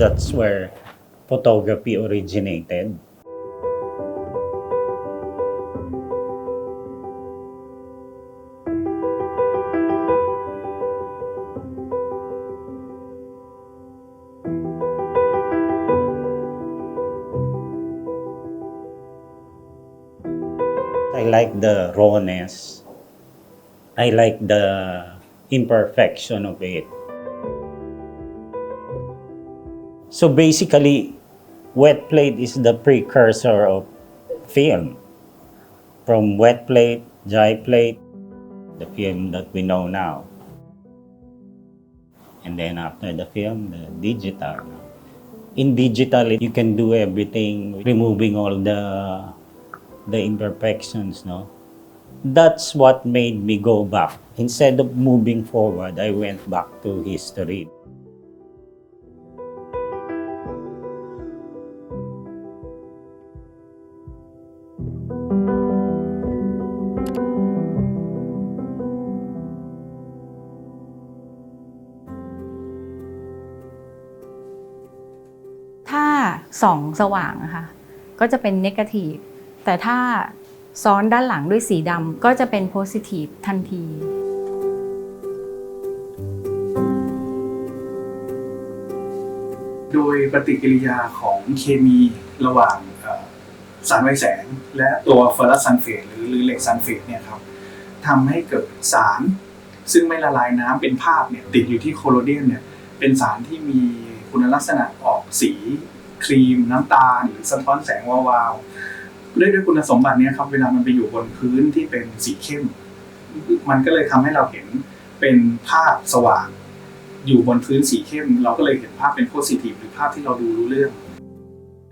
that's where photography originated. I like the rawness. I like the imperfection of it. So basically, wet plate is the precursor of film. From wet plate, dry plate, the film that we know now. And then after the film, the digital. In digital, you can do everything, removing all the the imperfections, no? That's what made me go back. Instead of moving forward, I went back to history. สองสว่างอะค่ะก็จะเป็นเนกาทีฟแต่ถ้าซ้อนด้านหลังด้วยสีดำก็จะเป็นโพซิทีฟทันที โดยปฏิกิริยาของเคมีระหว่างสารไวแสง และตัวเฟอร์ัสซัลเฟตหรือหรือเหล็กซัลเฟตเนี่ยครับทำให้เกิดสารซึ่งไม่ละลายน้ำเป็นภาพเนี่ยติดอยู่ที่โคโลเดียมเนี่ยเป็นสารที่มีคุณลักษณะออกสี ครีมน้ำตาลหรือสะท้อนแสงวาวๆด้วยด้วยคุณสมบัตินี้ครับ เวลามันไปอยู่บนพื้นที่เป็นสีเข้ม มันก็เลยทำให้เราเห็นเป็นภาพสว่าง อยู่บนพื้นสีเข้ม เราก็เลยเห็นภาพเป็นโพสิทีฟหรือภาพที่เราดูรู้เรื่อง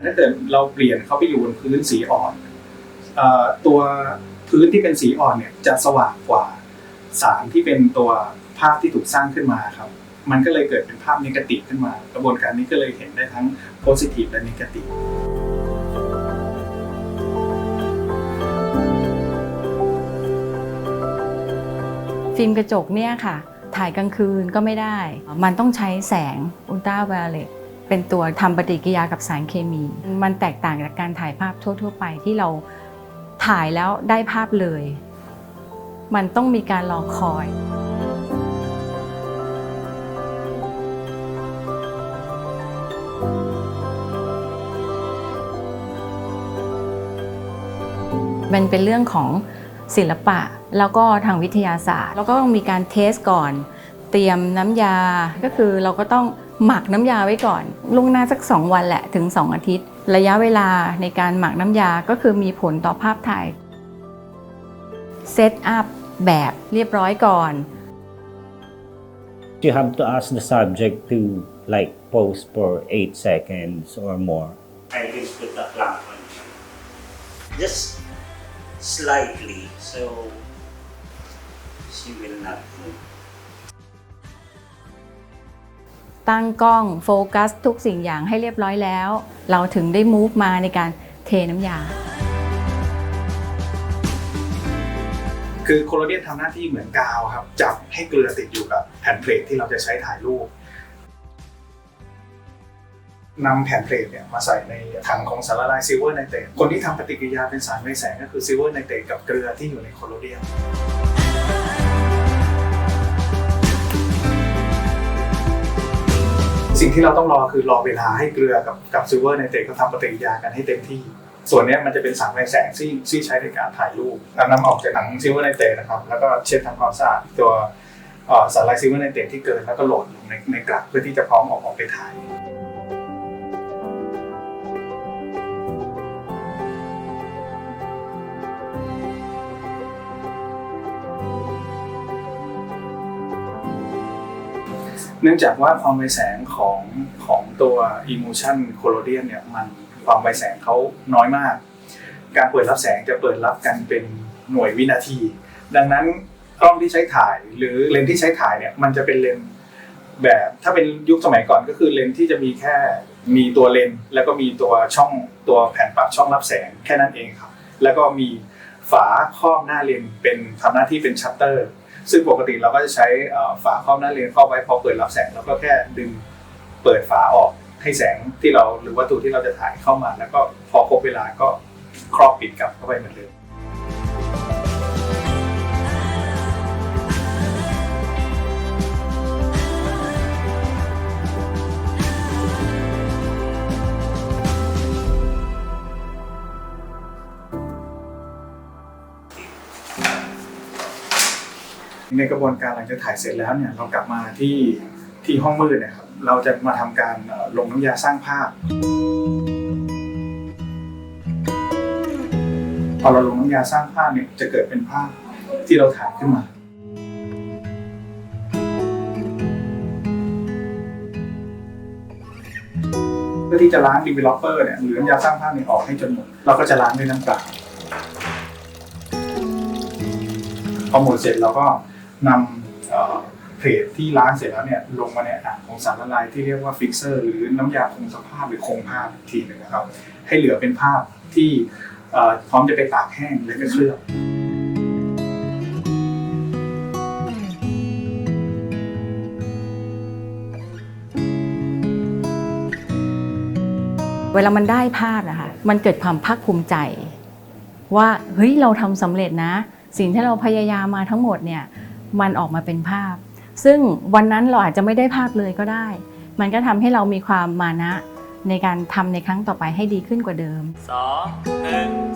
ถ้าเกิดเราเปลี่ยนเขาไปอยู่บนพื้นสีอ่อนอตัวพื้นที่เป็นสีอ่อนเนี่ยจะสว่างกว่าสารที่เป็นตัวภาพที่ถูกสร้างขึ้นมาครับ มันก็เลยเกิดเป็นภาพนิเกติขึ้นมา กระบวนการนี้ก็เลยเห็นได้ทั้งโพสิทีฟและนิเกติฟิล์มกระจกเนี่ยค่ะ ถ่ายกลางคืนก็ไม่ได้ มันต้องใช้แสงอุลตราไวโอเลตเป็นตัวทำปฏิกิริยากับสารเคมี มันแตกต่างจากการถ่ายภาพทั่ว ๆ ไปที่เราถ่ายแล้วได้ภาพเลย มันต้องมีการรอคอย มันเป็นเรื่องของศิลปะแล้วก็ทางวิทยาศาสตร์ แล้วก็ต้องมีการเทสก่อน เตรียมน้ำยาก็คือเราก็ต้องหมักน้ำยาไว้ก่อนล่วงหน้าสัก 2 วันแหละถึง 2 อาทิตย์ ระยะเวลาในการหมักน้ำยาก็คือมีผลต่อภาพถ่ายเซตอัพแบบเรียบร้อยก่อน You have to ask the subject to like pose for 8 seconds or more. I will put the clamp on Just slightly so she will not move. ตั้งกล้องโฟกัสทุกสิ่งอย่างให้เรียบร้อยแล้ว เราถึงได้มูฟมาในการเทน้ำยา คือโคโลเดียนทำหน้าที่เหมือนกาวครับ จับ ให้เกลือติดอยู่กับแผ่นเพลทที่เราจะใช้ถ่ายรูปนำแผ่นเพลทเนี่ยมาใส่ในถังของสารละลายซิลเวอร์ไนเตรตคนที่ทำปฏิกิริยาเป็นสารไวแสงก็คือซิลเวอร์ไนเตรตกับเกลือที่อยู่ในโคโลเดียมสิ่งที่เราต้องรอคือรอเวลาให้เกลือกับกับซิลเวอร์ไนเตรตเขาทำปฏิกิริยากันให้เต็มที่ ส่วนนี้มันจะเป็นสารไวแสงที่ที่ใช้ในการถ่ายรูปแล้วนำออกจากถังซิลเวอร์ไนเตรตนะครับแล้วก็เช็ดทำความสะอาดตัว สารไลซิลเวอร์ไนเตรตที่เกินแล้วก็โหลดลงในในกลับเพื่อที่จะพร้อมออกออกไปถ่ายเนื่องจากว่าความไวแสงของของตัว Emotion Collodion เนี่ยมันความไวแสงเขาน้อยมาก การเปิดรับแสงจะเปิดรับกันเป็นหน่วยวินาที ดังนั้น กล้องที่ใช้ถ่าย หรือเลนส์ที่ใช้ถ่ายเนี่ยมันจะเป็นเลนส์แบบถ้าเป็นยุคสมัยก่อนก็คือเลนส์ที่จะมีแค่มีตัวเลนส์แล้วก็มีตัวช่องตัวแผ่นปรับช่องรับแสงแค่นั้นเองครับ แล้วก็มีฝาครอบหน้าเลนส์เป็นทำหน้าที่เป็นชัตเตอร์ซึ่งปกติเราก็จะใช้ฝาครอบหน้าเลนส์ครอบไว้พอเปิดรับแสงเราก็แค่ดึงเปิดฝาออกให้แสงที่เราหรือวัตถุที่เราจะถ่ายเข้ามา แล้วก็พอครบเวลาก็ครอบปิดกลับเข้าไปเหมือนเดิม ในกระบวนการหลังจากถ่ายเสร็จแล้วเนี่ยเรากลับมาที่ที่ห้องมืดเนะครับเราจะมาทำการลงน้ำยาสร้างภาพพอเราลงน้ำยาสร้างภาพเนี่ยจะเกิดเป็นภาพที่เราถ่ายขึ้นมาเพื่อที่จะล้าง developer เนี่ยหรือน้ำยาสร้างภาพเนี่ยออกให้จนหมด เราก็จะล้างด้วยน้ำเปล่าพอหมดเสร็จเราก็ นำเพลทที่ล้างเสร็จแล้วเนี่ยลงมาในอ่างของสารละลายที่เรียกว่าฟิกเซอร์หรือน้ำยาคงสภาพหรือคงภาพอีกทีหนึ่งนะครับ ให้เหลือเป็นภาพที่พร้อมจะไปตากแห้งและก็เคลือบเวลามันได้ภาพนะคะ มันเกิดความภาคภูมิใจ ว่าเฮ้ยเราทำสำเร็จนะ สิ่งที่เราพยายามมาทั้งหมดเนี่ย มันออกมาเป็นภาพ ซึ่งวันนั้นเราอาจจะไม่ได้ภาพเลยก็ได้ มันก็ทำให้เรามีความมานะในการทำในครั้งต่อไปให้ดีขึ้นกว่าเดิม2 1